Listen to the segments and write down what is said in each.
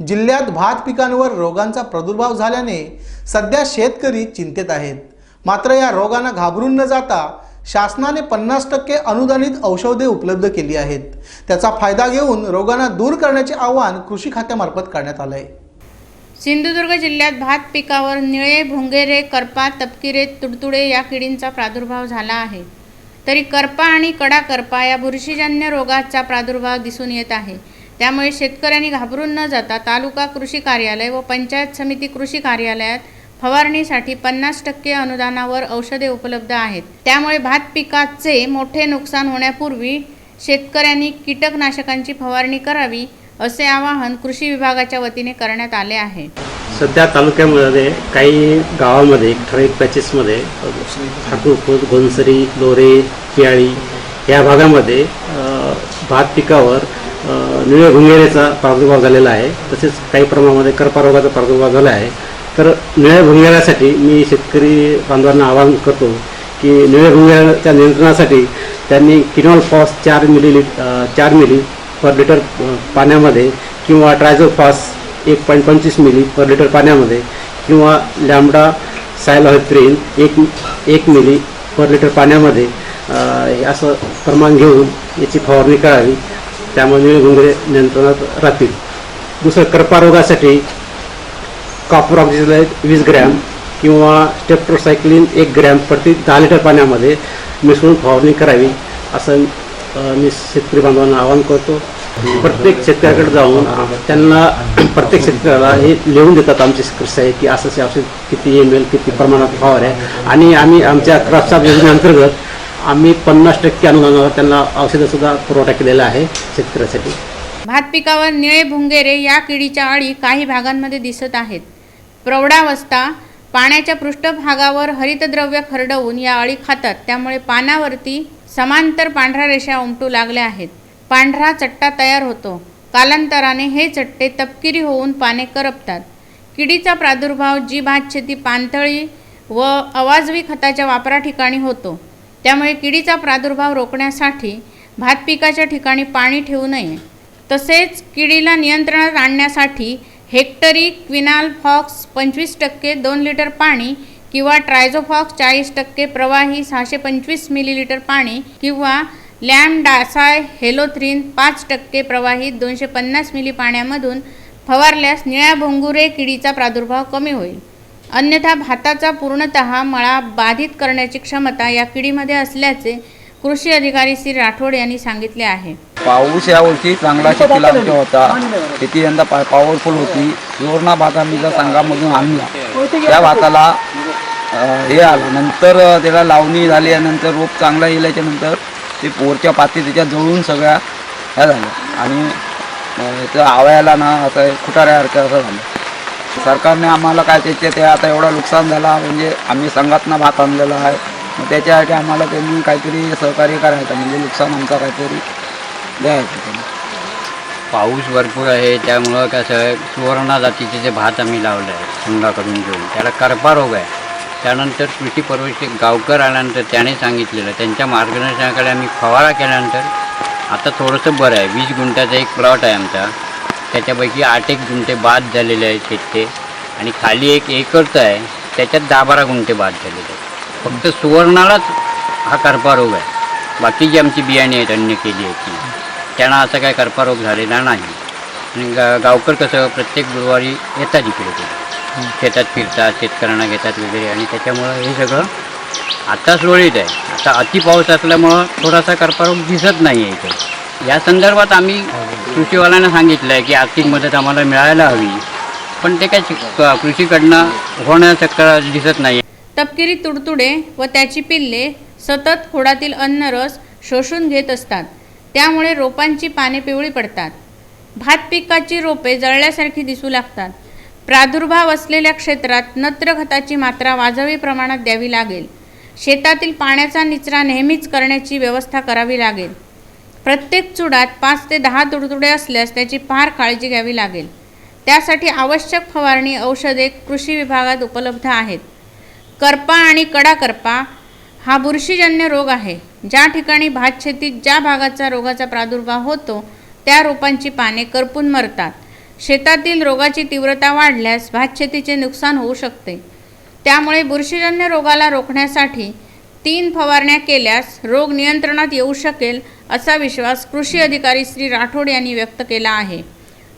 जिल्ह्यात भात पिकांवर रोगांचा प्रादुर्भाव झाल्याने सध्या शेतकरी चिंतेत आहेत. मात्र या रोगांना घाबरून न जाता शासनाने पन्नास टक्के अनुदानित औषधे उपलब्ध केली आहेत. त्याचा फायदा घेऊन रोगांना दूर करण्याचे आवाहन कृषी खात्यामार्फत करण्यात आलं आहे सिंधुदुर्ग जिल्ह्यात भात पिकावर निळे भोंगेरे करपा तपकिरे तुडतुडे या किडींचा प्रादुर्भाव झाला आहे. तरी करपा आणि कडा करपा या बुरशीजन्य रोगाचा प्रादुर्भाव दिसून येत आहे. त्यामुळे शेतकऱ्यांनी घाबरून न जाता तालुका कृषी कार्यालय व पंचायत समिती कृषी कार्यालयात फवारणीसाठी पन्नास टक्के अनुदानावर औषधे उपलब्ध आहेत. त्यामुळे भात पिकाचे मोठे नुकसान होण्यापूर्वी शेतकऱ्यांनी कीटकनाशकांची फवारणी करावी असे आवाहन कृषी विभागाच्या वतीने करण्यात आले आहे. सध्या तालुक्यामध्ये काही गावामध्ये ठराविक पॅचेसमध्ये ठाकूरखोद घोनसरी लोरे कियाळी या भागामध्ये भात पिकावर निळे भुंगेरेचा प्रादुर्भाव झालेला आहे. तसेच काही प्रमाणामध्ये करपारोगाचा प्रादुर्भाव झाला आहे. तर निळ्या भुंगेऱ्यासाठी मी शेतकरी बांधवांना आवाहन करतो की निळ्या भुंगेऱ्याच्या नियंत्रणासाठी त्यांनी किनॉल फॉस चार मिली लिट चार मिली पर लिटर पाण्यामध्ये किंवा ट्रायझोफॉस एक पॉईंट पंचवीस मिली पर लिटर पाण्यामध्ये किंवा लॅमडा सायलोहेप्रिन एक एक मिली पर लिटर पाण्यामध्ये असं प्रमाण घेऊन याची फवारणी करावी. त्यामुळे निळगुंगरे नियंत्रणात राहतील. दुसरं कर्पारोगासाठी कॉपर ऑक्सिजन वीस ग्रॅम किंवा स्टेप्टोसायक्लिन एक ग्रॅम प्रति दहा लिटर पाण्यामध्ये मिसळून फवारणी करावी असं मी शेतकरी बांधवांना आवाहन करतो. प्रत्येक शेतकऱ्याकडे जाऊन त्यांना प्रत्येक शेतकऱ्याला हे लिहून देतात आमचे कृषी आहे की असं असे औषध किती एम एल किती प्रमाणात फवार आहे. आणि आम्ही आमच्या क्रॉपच्या योजनेअंतर्गत आम्ही पन्नास टक्के अनुदानावर त्यांना औषधंसुद्धा पुरवठा केलेला आहे शेतकऱ्यासाठी. भात पिकावर निळे भुंगेरे या किडीच्या अळी काही भागांमध्ये दिसत आहेत. प्रौढावस्था पाण्याच्या पृष्ठभागावर हरितद्रव्य खरडवून या अळी खातात. त्यामुळे पानावरती समांतर पांढऱ्या रेषा उमटू लागल्या आहेत. पांढरा चट्टा तयार होतो. कालांतराने हे चट्टे तपकिरी होऊन पाने करपतात. किडीचा प्रादुर्भाव जी भातशेती पाणथळी व अवाजवी खताच्या वापरा ठिकाणी होतो. त्यामुळे किडीचा प्रादुर्भाव रोखण्यासाठी भात पिकाच्या ठिकाणी पाणी ठेवू नये. तसेच किडीला नियंत्रणात आणण्यासाठी हेक्टरी क्विनाल फॉक्स पंचवीस टक्के दोन लिटर पाणी किंवा ट्रायझोफॉक्स चाळीस टक्के प्रवाही सहाशे पंचवीस मिलीलिटर पाणी किंवा लॅम डासाय हेलोथ्रीन पाच टक्के प्रवाहित दोनशे पन्नास मिली पाण्यामधून फवारल्यास निळ्या भोंगुरे किडीचा प्रादुर्भाव कमी होईल. अन्यथा भाताचा पूर्णतः मळा बाधित करण्याची क्षमता या किडीमध्ये असल्याचे कृषी अधिकारी श्री राठोड यांनी सांगितले आहे. पाऊस यावर्षी चांगला शेतीला होता. शेती यंदा पा पॉवरफुल होती. सुवर्णा भात आम्ही ज्या संघामधून आणला त्या भाताला हे आलं. नंतर त्याला लावणी झाली आणि नंतर रोप चांगला येल्याच्या नंतर ते पोरच्या पाती त्याच्या जळून सगळ्या ह्या झाल्या. आणि त्या आवयाला ना असं खुटाऱ्यासारखं असं झालं. सरकारने आम्हाला काय त्याचे ते आता एवढं नुकसान झाला म्हणजे आम्ही संघातनं भात आणलेला आहे. मग त्याच्यासाठी आम्हाला त्यांनी काहीतरी सहकार्य करायचं. म्हणजे नुकसान आमचं काहीतरी द्यायचं. पाऊस भरपूर आहे. त्यामुळं कसं आहे सुवर्णा जातीचे जे भात आम्ही लावलं आहे हुंडा करून घेऊन त्याला करपा रोग आहे. त्यानंतर कृषी पर्यवेक्षक गावकर आल्यानंतर त्याने सांगितलेलं त्यांच्या मार्गदर्शनाकडे आम्ही फवारा केल्यानंतर आता थोडंसं बरं आहे. वीस गुंठ्याचा एक प्लॉट आहे आमचा. त्याच्यापैकी आठ एक गुंठे बाद झालेले आहेत शेतके आणि खाली एक एकरचं आहे त्याच्यात दहा बारा गुंठे बाद झालेले आहेत. फक्त सुवर्णालाच हा कर्पारोग आहे. बाकी जी आमची बियाणे आहेत अन्य केली आहे ती. त्यांना असा काय कर्पारोग झालेला नाही. आणि गा गावकर कसं प्रत्येक गुरुवारी येतात इकडे ते शेतात फिरतात शेतकऱ्यांना घेतात वगैरे. आणि त्याच्यामुळं हे सगळं आत्ताच सुरळीत आहे. आता अति पाऊस असल्यामुळं थोडासा कर्पारोग दिसत नाही आहे इथे. या संदर्भात आम्ही कृषीवाल्यांना सांगितलं आहे की आर्थिक मदत आम्हाला मिळायला हवी. पण ते काय कृषीकडनं होण्याचं दिसत नाही तपकिरी तुडतुडे व त्याची पिल्ले सतत खोडातील अन्न रस शोषून घेत असतात. त्यामुळे रोपांची पाने पिवळी पडतात. भात पिकाची रोपे जळल्यासारखी दिसू लागतात. प्रादुर्भाव असलेल्या क्षेत्रात नत्र खताची मात्रा वाजवी प्रमाणात द्यावी लागेल. शेतातील पाण्याचा निचरा नेहमीच करण्याची व्यवस्था करावी लागेल. प्रत्येक चुडात पाच ते दहा तुडतुडे असल्यास त्याची फार काळजी घ्यावी लागेल. त्यासाठी आवश्यक फवारणी औषधे कृषी विभागात उपलब्ध आहेत. करपा आणि कडा करपा हा बुरशीजन्य रोग आहे. ज्या ठिकाणी भातशेतीत ज्या भागाचा रोगाचा प्रादुर्भाव होतो त्या रोपांची पाने करपून मरतात. शेतातील रोगाची तीव्रता वाढल्यास भातशेतीचे नुकसान होऊ शकते. त्यामुळे बुरशीजन्य रोगाला रोखण्यासाठी तीन फवारण्या केल्यास रोग नियंत्रणात येऊ शकेल असा विश्वास कृषी अधिकारी श्री राठोड यांनी व्यक्त केला आहे.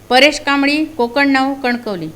परेश कांबळी कोकण नऊ कणकवली.